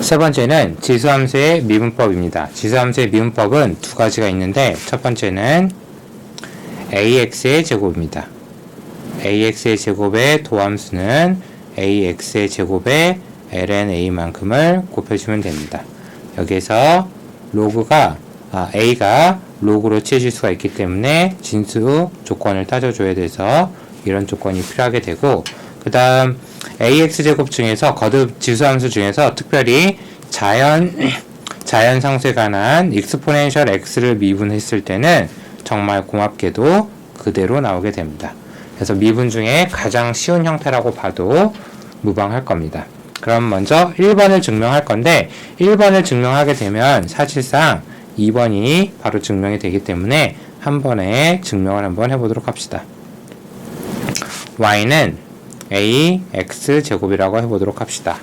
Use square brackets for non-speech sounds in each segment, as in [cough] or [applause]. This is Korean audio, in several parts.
세 번째는 지수함수의 미분법입니다. 지수함수의 미분법은 두 가지가 있는데 첫 번째는 ax의 제곱입니다. ax의 제곱의 도함수는 ax의 제곱의 ln a만큼을 곱해주면 됩니다. 여기서 로그가 아, a가 로그로 치해질 수가 있기 때문에 진수 조건을 따져줘야 돼서 이런 조건이 필요하게 되고 그 다음 ax 제곱 중에서 거듭 지수함수 중에서 특별히 자연 [clears throat] 자연 상수에 관한 익스포넨셜 x를 미분했을 때는 정말 고맙게도 그대로 나오게 됩니다. 그래서 미분 중에 가장 쉬운 형태라고 봐도 무방할 겁니다. 그럼 먼저 1번을 증명할 건데 1번을 증명하게 되면 사실상 2번이 바로 증명이 되기 때문에 한 번에 증명을 한번 해보도록 합시다. y는 ax 제곱이라고 해보도록 합시다.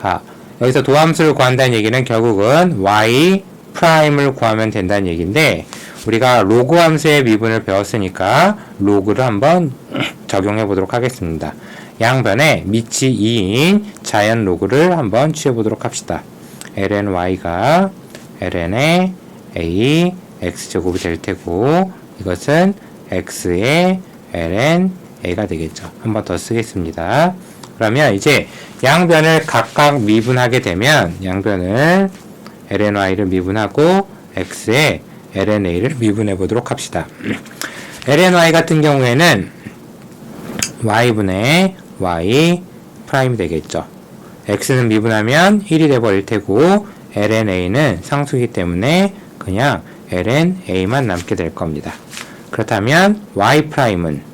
아, 여기서 도함수를 구한다는 얘기는 결국은 y 프라임을 구하면 된다는 얘기인데 우리가 로그 함수의 미분을 배웠으니까 로그를 한번 [clears throat] 적용해 보도록 하겠습니다. 양변에 밑이 2인 자연 로그를 한번 취해 보도록 합시다. ln y가 ln의 a x 제곱이 될 테고 이것은 x의 ln a가 되겠죠. 한 번 더 쓰겠습니다. 그러면 이제 양변을 각각 미분하게 되면 양변을 ln y를 미분하고 x의 ln a를 미분해 보도록 합시다. [clears throat] ln y 같은 경우에는 y분의 y 프라임이 되겠죠. x는 미분하면 1이 돼버릴 테고 ln a는 상수이기 때문에 그냥 ln a만 남게 될 겁니다. 그렇다면 y 프라임은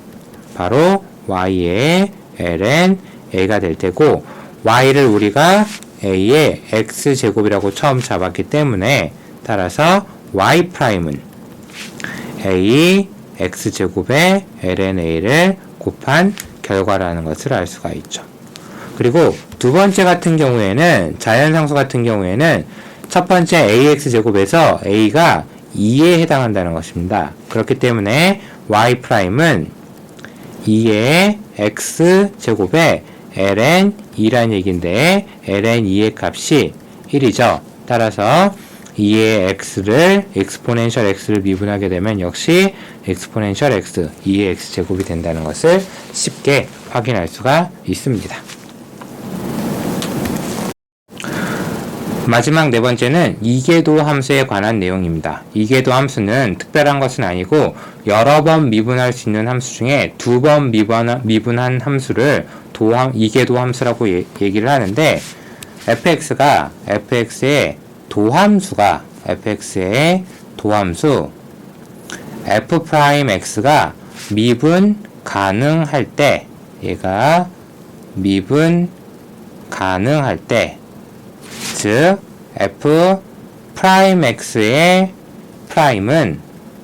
바로 y의 ln a가 될 테고 y를 우리가 a의 x 제곱이라고 처음 잡았기 때문에 따라서 y 프라임은 a x 제곱의 ln a를 곱한 결과라는 것을 알 수가 있죠. 그리고 두 번째 같은 경우에는 자연상수 같은 경우에는 첫 번째 ax 제곱에서 a가 2에 해당한다는 것입니다. 그렇기 때문에 y 프라임은 2의 x 제곱에 ln 2란 얘기인데 ln 2의 값이 1이죠. 따라서 2의 x를 exponential x를 미분하게 되면 역시 exponential x 2의 x 제곱이 된다는 것을 쉽게 확인할 수가 있습니다. 마지막 네 번째는 이계도 함수에 관한 내용입니다. 이계도 함수는 특별한 것은 아니고 여러 번 미분할 수 있는 함수 중에 두번 미분, 미분한 함수를 도함, 이계도 함수라고 예, 얘기를 하는데 fx가 fx의 도함수가 fx의 도함수 f'x가 미분 가능할 때 얘가 미분 가능할 때 즉 f 프라임 x의 프라임은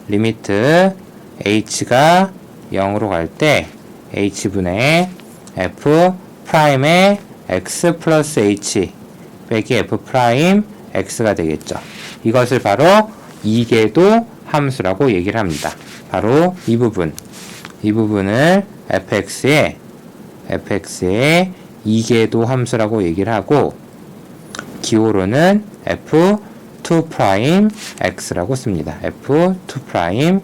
리미트 h가 0으로 갈 때 h분의 f 프라임의 x 플러스 h 빼기 f 프라임 x가 되겠죠. 이것을 바로 이계도 함수라고 얘기를 합니다. 바로 이 부분. 이 부분을 fx의 fx의 이계도 함수라고 얘기를 하고 기호로는 f2 프라임 x라고 씁니다. f2 프라임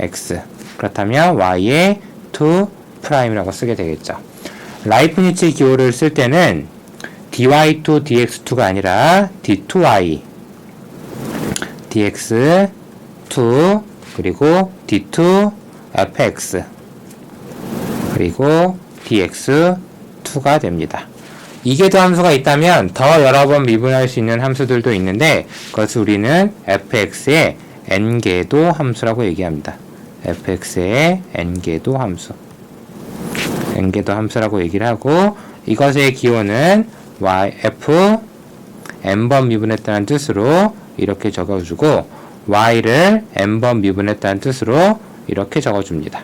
x. 그렇다면 y의 2 프라임이라고 쓰게 되겠죠. 라이프니츠 기호를 쓸 때는 dy2 dx2가 아니라 d2y dx2 그리고 d2 fx 그리고 dx2가 됩니다. 이계도 함수가 있다면 더 여러 번 미분할 수 있는 함수들도 있는데 그것을 우리는 fx의 n계도 함수라고 얘기합니다. fx의 n계도 함수 n계도 함수라고 얘기를 하고 이것의 기호는 y, f n번 미분했다는 뜻으로 이렇게 적어주고 y를 n번 미분했다는 뜻으로 이렇게 적어줍니다.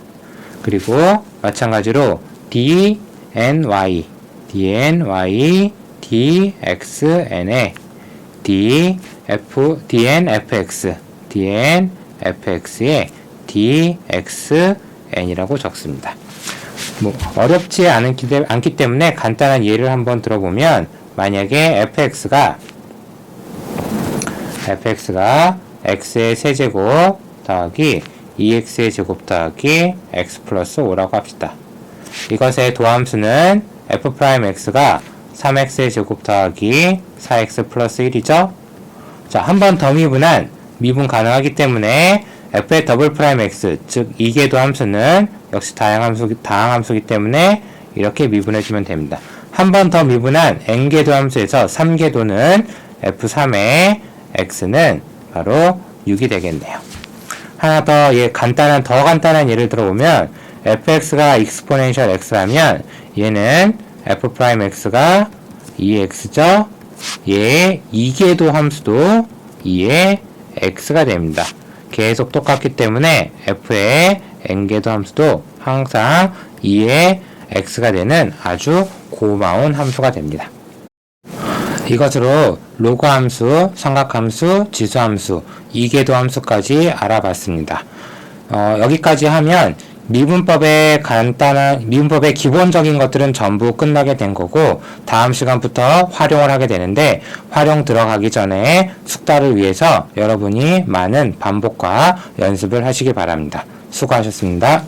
그리고 마찬가지로 d, n, y, d, n, y, d, x, n에 d, f, d, n, f, x, d, n, f, x에 d, x, n이라고 적습니다. 뭐 어렵지 않기, 않기 때문에 간단한 예를 한번 들어보면 만약에 fx가 fx가 x의 세제곱 더하기 2x의 제곱 더하기 x 플러스 5라고 합시다. 이것의 도함수는 f'x가 3x의 제곱 더하기 4x 플러스 1이죠. 자, 한 번 더 미분한 미분 가능하기 때문에 f의 더블 프라임 x, 즉 이계도 함수는 역시 다항함수, 다항함수기 때문에 이렇게 미분해주면 됩니다. 한 번 더 미분한 n계도 함수에서 3계도는 f3의 x는 바로 6이 되겠네요. 하나 더, 예, 간단한, 더 간단한 예를 들어보면, fx가 exponential x라면, 얘는 f'x가 2x죠? 얘의 이계도 함수도 2의 x가 됩니다. 계속 똑같기 때문에 f의 n계도 함수도 항상 2의 x가 되는 아주 고마운 함수가 됩니다. 이것으로 로그 함수, 삼각함수, 지수함수, 이계도 함수까지 알아봤습니다. 어, 여기까지 하면 미분법의 간단한 미분법의 기본적인 것들은 전부 끝나게 된 거고 다음 시간부터 활용을 하게 되는데 활용 들어가기 전에 숙달을 위해서 여러분이 많은 반복과 연습을 하시기 바랍니다. 수고하셨습니다.